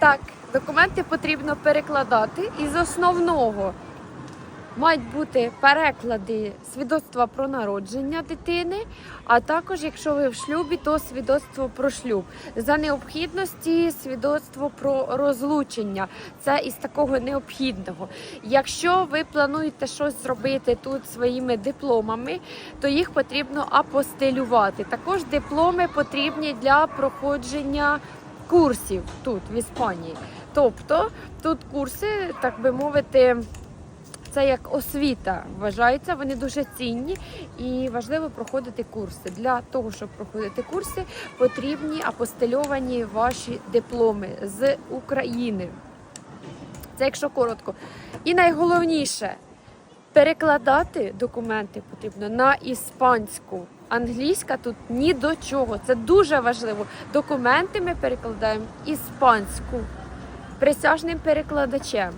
Так, документи потрібно перекладати. Із основного мають бути переклади свідоцтва про народження дитини, а також, якщо ви в шлюбі, то свідоцтво про шлюб. За необхідності свідоцтво про розлучення. Це із такого необхідного. Якщо ви плануєте щось зробити тут своїми дипломами, то їх потрібно апостилювати. Також дипломи потрібні для проходження курсів тут, в Іспанії. Тобто тут курси, так би мовити, це як освіта вважається, вони дуже цінні і важливо проходити курси. Для того, щоб проходити курси, потрібні апостильовані ваші дипломи з України. Це якщо коротко. І найголовніше перекладати документи потрібно на іспанську. Англійська тут ні до чого. Це дуже важливо. Документи ми перекладаємо іспанську присяжним перекладачем.